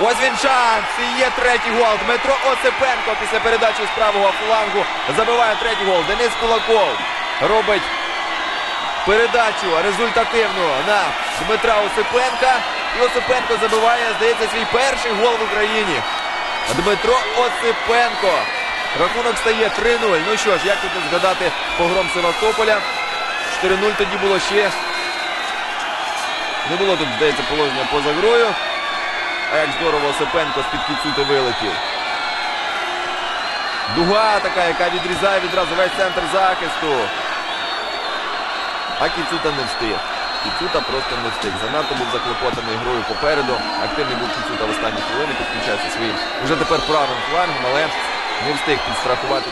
Ось він шанс. І є третій гол. Дмитро Осипенко після передачі з правого флангу забиває третій гол. Денис Кулаков робить передачу результативну на Дмитра Осипенка. І Осипенко забиває, здається, свій перший гол в Україні. Дмитро Осипенко. Рахунок стає 3-0. Ну що ж, як тут згадати погром Севастополя? 4-0 тоді було ще. Не було тут, здається, положення поза грою. А як здорово Осипенко з-під кіцути вилетів. Дуга така, яка відрізає відразу весь центр захисту. А Кіцута не встиг. Кіцута просто не встиг. Занадто був заклопотаний грою попереду. Активний був Кіцута в останні хвилини, підключався своїм уже тепер правим флангом, але не встиг підстрахувати.